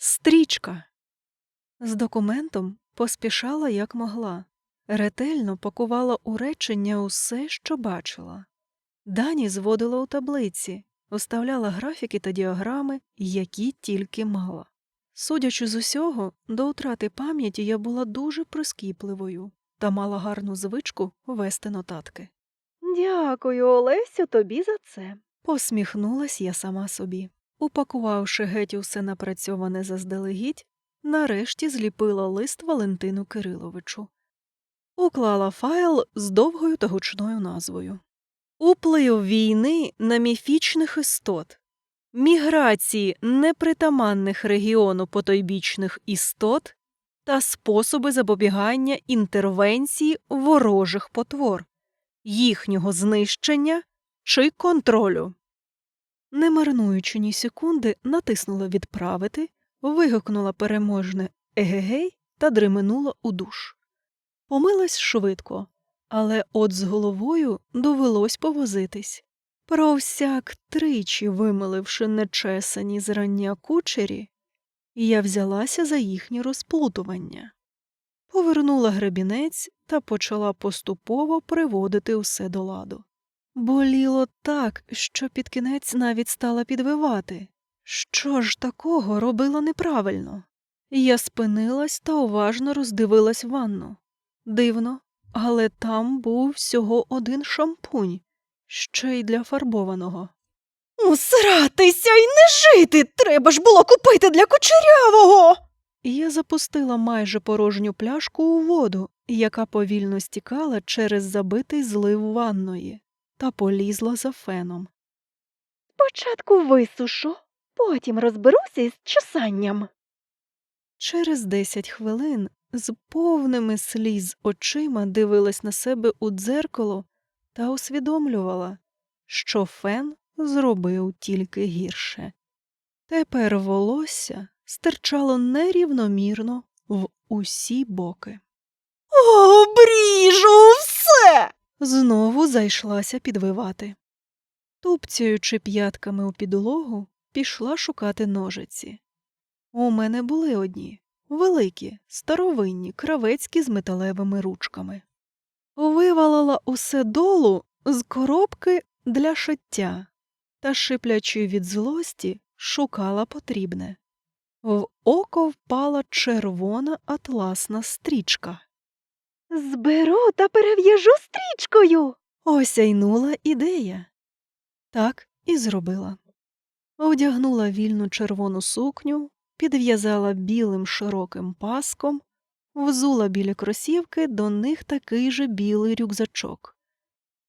Стрічка. З документом поспішала як могла, ретельно пакувала у речення усе, що бачила. Дані зводила у таблиці, оставляла графіки та діаграми, які тільки мала. Судячи з усього, до втрати пам'яті я була дуже прискіпливою та мала гарну звичку вести нотатки. Дякую, Олесю, тобі за це. Посміхнулась я сама собі. Упакувавши геть усе напрацьоване заздалегідь, нарешті зліпила лист Валентину Кириловичу. Уклала файл з довгою та гучною назвою. Уплив війни на міфічних істот, міграції непритаманних регіону потойбічних істот та способи запобігання інтервенції ворожих потвор, їхнього знищення чи контролю. Не марнуючи ні секунди, натиснула відправити, вигукнула переможне егегей та дременула у душ. Помилась швидко, але от з головою довелось повозитись. Про всяк тричі вимиливши нечесані зрання кучері, я взялася за їхнє розплутування. Повернула гребінець та почала поступово приводити усе до ладу. Боліло так, що під кінець навіть стала підвивати. Що ж такого робила неправильно? Я спинилась та уважно роздивилась ванну. Дивно, але там був всього один шампунь, ще й для фарбованого. Усратися й не жити! Треба ж було купити для кучерявого. Я запустила майже порожню пляшку у воду, яка повільно стікала через забитий злив ванної, та полізла за феном. Спочатку висушу, потім розберуся із чесанням. Через десять хвилин з повними сліз очима дивилась на себе у дзеркало та усвідомлювала, що фен зробив тільки гірше. Тепер волосся стирчало нерівномірно в усі боки. Обріжу все. Знову зайшлася підвивати. Тупцяючи п'ятками у підлогу, пішла шукати ножиці. У мене були одні великі, старовинні, кравецькі з металевими ручками. Вивалила усе долу з коробки для шиття та, шиплячи від злості, шукала потрібне. В око впала червона атласна стрічка. Зберу та перев'яжу стрічкою. Осяйнула ідея. Так і зробила. Одягнула вільну червону сукню, підв'язала білим широким паском, взула білі кросівки, до них такий же білий рюкзачок.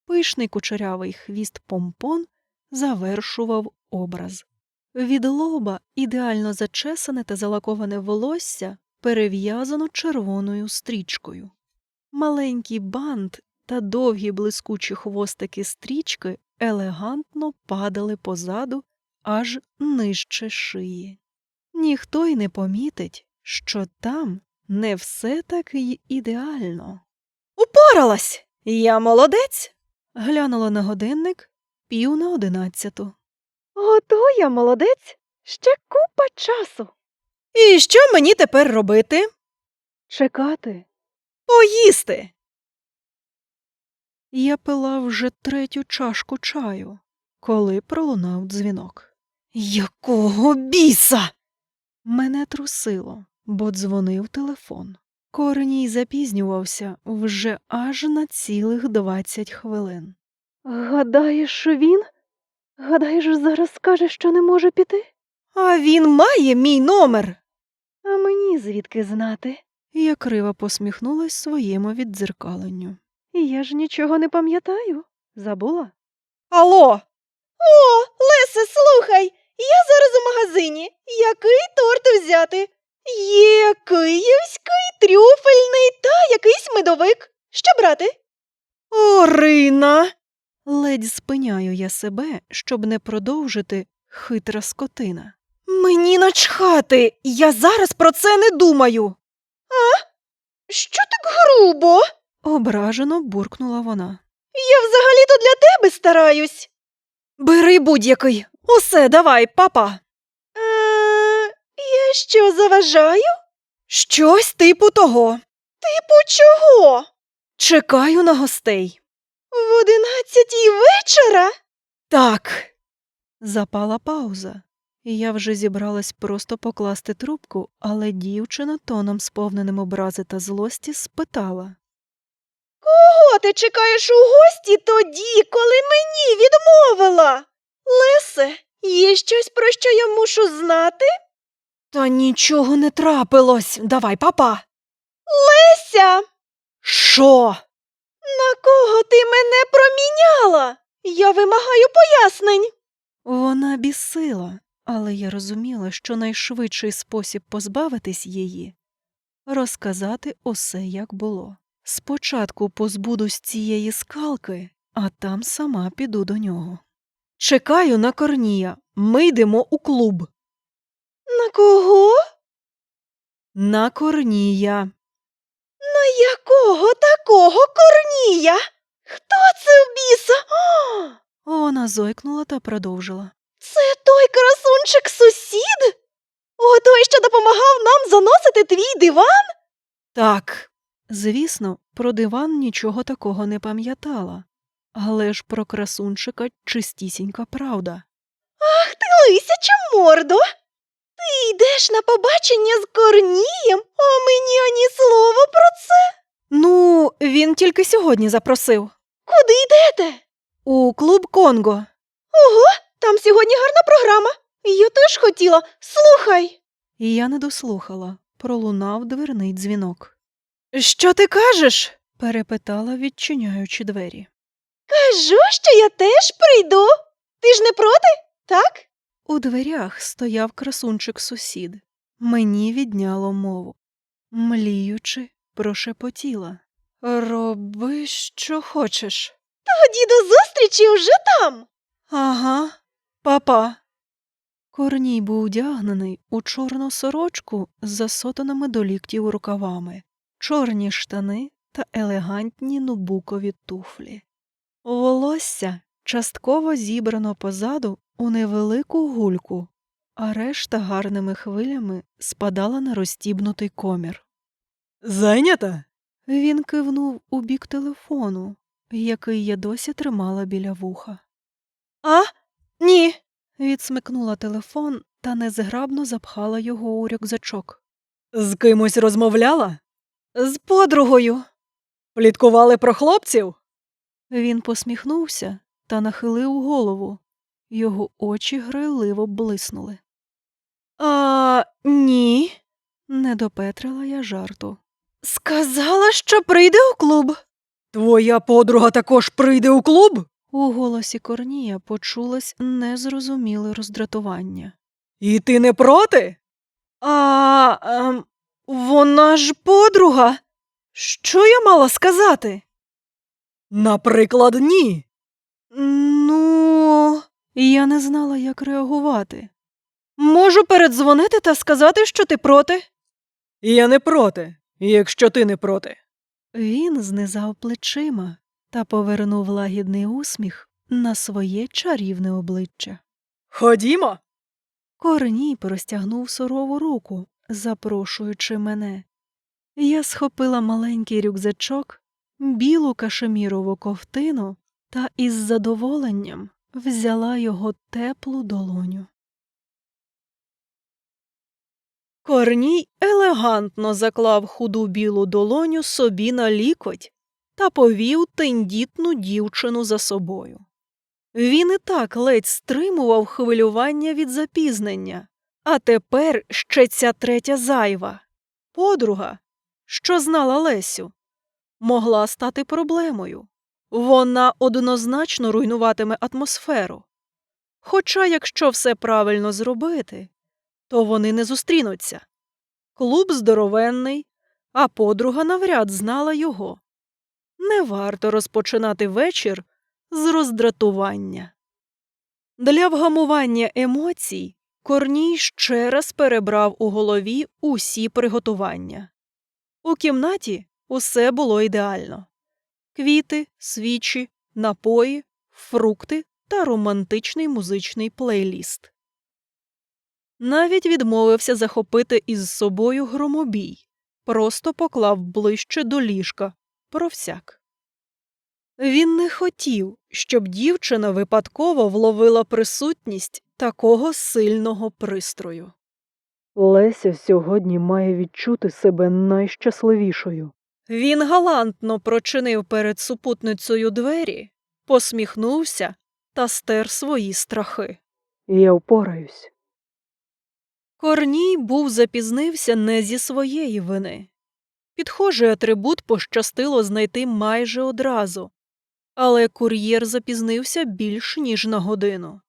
Пишний кучерявий хвіст помпон завершував образ. Від лоба ідеально зачесане та залаковане волосся перев'язано червоною стрічкою. Маленький бант та довгі блискучі хвостики стрічки елегантно падали позаду аж нижче шиї. Ніхто й не помітить, що там не все так й ідеально. Упоралась. Я молодець. Глянула на годинник пів на одинадцяту. Ото я молодець. Ще купа часу. І що мені тепер робити? Чекати. Поїсти. Я пила вже третю чашку чаю, коли пролунав дзвінок. Якого біса? Мене трусило, бо дзвонив телефон. Кореній запізнювався вже аж на цілих двадцять хвилин. Гадаєш, що він? Гадаєш, зараз скаже, що не може піти? А він має мій номер. А мені звідки знати? Я криво посміхнулась своєму віддзеркаленню. Я ж нічого не пам'ятаю. Забула? Алло, О, Лесе, слухай, я зараз у магазині. Який торт взяти? Є київський, трюфельний та якийсь медовик. Що брати? Орина. Ледь спиняю я себе, щоб не продовжити хитра скотина. Мені начхати, я зараз про це не думаю. А? Що так грубо? Ображено буркнула вона. Я взагалі-то для тебе стараюсь. Бери будь-який. Усе, давай, папа. Е, що заважаю? Щось типу того. Типу чого? Чекаю на гостей. В одинадцятій вечора? Так. Запала пауза. Я вже зібралась просто покласти трубку, але дівчина тоном сповненим образи та злості спитала. Кого ти чекаєш у гості тоді, коли мені відмовила? Лесе, є щось, про що я мушу знати? Та нічого не трапилось. Давай, папа. Леся, Що? на кого ти мене проміняла? Я вимагаю пояснень. Вона бісила, але я розуміла, що найшвидший спосіб позбавитись її розказати усе, як було. Спочатку позбудусь цієї скалки, а там сама піду до нього. Чекаю на Корнія. Ми йдемо у клуб. На кого? На Корнія. На якого такого корнія? Хто це в біса? О, Вона зойкнула та продовжила. Це той красунчик сусід? О, той, що допомагав нам заносити твій диван? Так, звісно, про диван нічого такого не пам'ятала, але ж про красунчика чистісінька правда. Ах ти лисяча мордо! Ти йдеш на побачення з корнієм, а мені ані слова про це. Ну, він тільки сьогодні запросив. Куди йдете? У клуб Конго. Ого, там сьогодні гарна програма. Я теж хотіла. Слухай. І я не дослухала. Пролунав дверний дзвінок. Що ти кажеш? перепитала, відчиняючи двері. Кажу, що я теж прийду. Ти ж не проти, так? У дверях стояв красунчик сусід. Мені відняло мову. Мліючи, прошепотіла. Роби, що хочеш. Тоді до зустрічі вже там. Ага, папа. Корній був одягнений у чорну сорочку з засотаними до ліктів рукавами, чорні штани та елегантні нубукові туфлі. Волосся частково зібрано позаду у невелику гульку, а решта гарними хвилями спадала на розтібнутий комір. Зайнята? Він кивнув у бік телефону, який я досі тримала біля вуха. А? Ні. Відсмикнула телефон та незграбно запхала його у рюкзачок. З кимось розмовляла? З подругою. Пліткували про хлопців? Він посміхнувся та нахилив голову. Його очі грайливо блиснули. А ні, не допетрила я жарту. Сказала, що прийде у клуб. Твоя подруга також прийде у клуб? У голосі Корнія почулось незрозуміле роздратування. І ти не проти? А ем, вона ж подруга. Що я мала сказати? Наприклад, ні. Ну, я не знала, як реагувати. Можу передзвонити та сказати, що ти проти. Я не проти, якщо ти не проти. Він знизав плечима та повернув лагідний усміх на своє чарівне обличчя. Ходімо. Корній простягнув сурову руку, запрошуючи мене. Я схопила маленький рюкзачок, білу кашемірову ковтину та із задоволенням взяла його теплу долоню. Корній елегантно заклав худу білу долоню собі на лікоть та повів тендітну дівчину за собою. Він і так ледь стримував хвилювання від запізнення, а тепер ще ця третя зайва подруга, що знала Лесю, могла стати проблемою. Вона однозначно руйнуватиме атмосферу. Хоча, якщо все правильно зробити, то вони не зустрінуться. Клуб здоровенний, а подруга навряд знала його. Не варто розпочинати вечір з роздратування. Для вгамування емоцій Корній ще раз перебрав у голові усі приготування. У кімнаті усе було ідеально квіти, свічі, напої, фрукти та романтичний музичний плейліст. Навіть відмовився захопити із собою громобій, просто поклав ближче до ліжка, про всяк. Він не хотів, щоб дівчина випадково вловила присутність такого сильного пристрою. Леся сьогодні має відчути себе найщасливішою. Він галантно прочинив перед супутницею двері, посміхнувся та стер свої страхи. Я впораюсь. Корній був запізнився не зі своєї вини. Підхожий атрибут пощастило знайти майже одразу, але кур'єр запізнився більш ніж на годину.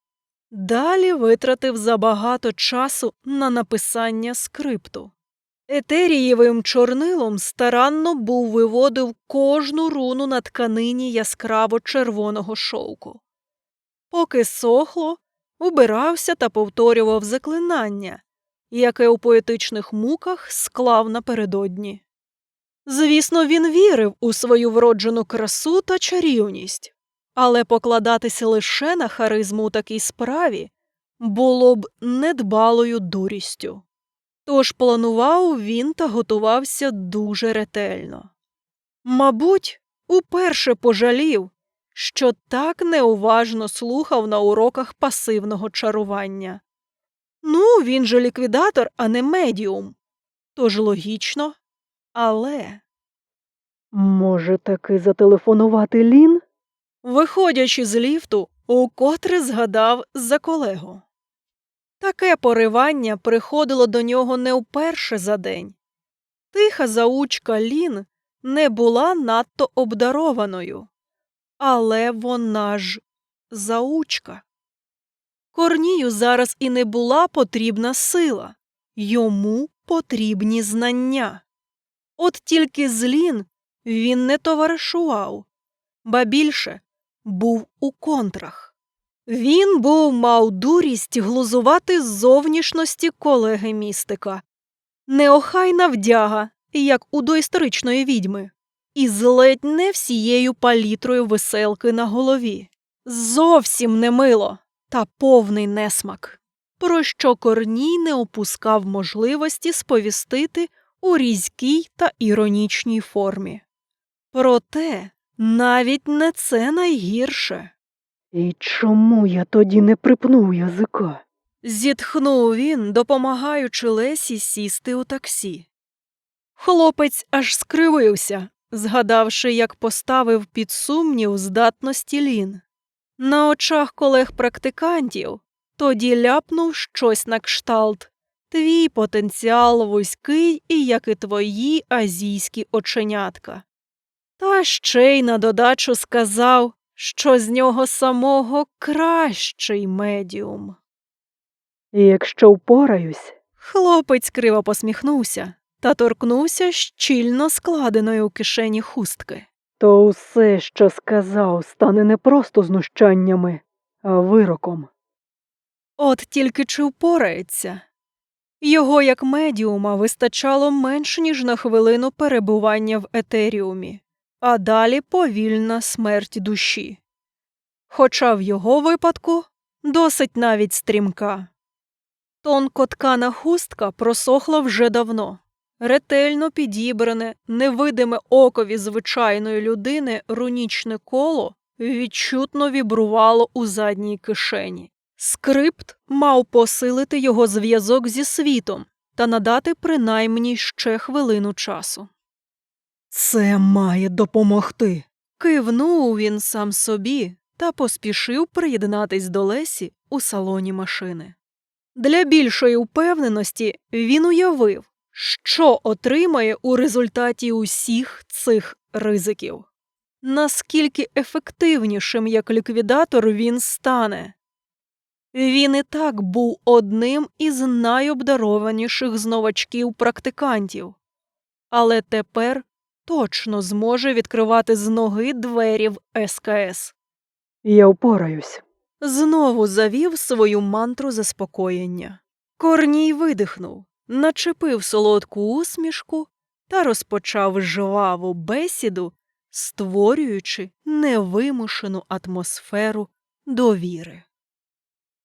Далі витратив забагато часу на написання скрипту. Етерієвим чорнилом старанно був виводив кожну руну на тканині яскраво червоного шовку. Поки сохло, убирався та повторював заклинання, яке у поетичних муках склав напередодні. Звісно, він вірив у свою вроджену красу та чарівність, але покладатися лише на харизму у такій справі було б недбалою дурістю. Тож планував він та готувався дуже ретельно. Мабуть, уперше пожалів, що так неуважно слухав на уроках пасивного чарування. Ну, він же ліквідатор, а не медіум. Тож логічно. Але, Може, таки зателефонувати Лін? виходячи з ліфту, укотре згадав за колегу. Таке поривання приходило до нього не вперше за день. Тиха заучка Лін не була надто обдарованою, але вона ж заучка. Корнію зараз і не була потрібна сила, йому потрібні знання. От тільки з Лін він не товаришував, ба більше був у контрах. Він був мав дурість глузувати з зовнішності колеги містика, неохайна вдяга, як у доісторичної відьми, і ледь не всією палітрою веселки на голові. Зовсім не мило та повний несмак, про що Корній не опускав можливості сповістити у різкій та іронічній формі. Проте навіть не це найгірше. І чому я тоді не припнув язика? Зітхнув він, допомагаючи Лесі сісти у таксі. Хлопець аж скривився, згадавши, як поставив під сумнів здатності Лін. На очах колег-практикантів тоді ляпнув щось на кшталт. Твій потенціал вузький, і як і твої азійські оченятка. Та ще й на додачу сказав, що з нього самого кращий медіум. І якщо впораюсь, Хлопець криво посміхнувся та торкнувся щільно складеної у кишені хустки. то усе, що сказав, стане не просто знущаннями, а вироком. От тільки чи впорається. Його як медіума вистачало менш ніж на хвилину перебування в етеріумі, а далі повільна смерть душі. Хоча в його випадку досить навіть стрімка. Тонкоткана хустка просохла вже давно. Ретельно підібране, невидиме окові звичайної людини рунічне коло відчутно вібрувало у задній кишені. Скрипт мав посилити його зв'язок зі світом та надати принаймні ще хвилину часу. Це має допомогти. Кивнув він сам собі та поспішив приєднатись до Лесі у салоні машини. Для більшої впевненості він уявив, що отримає у результаті усіх цих ризиків. Наскільки ефективнішим як ліквідатор він стане. Він і так був одним із найобдарованіших з новачків-практикантів, але тепер точно зможе відкривати з ноги двері в СКС. Я впораюсь. Знову завів свою мантру заспокоєння. Корній видихнув, начепив солодку усмішку та розпочав жваву бесіду, створюючи невимушену атмосферу довіри.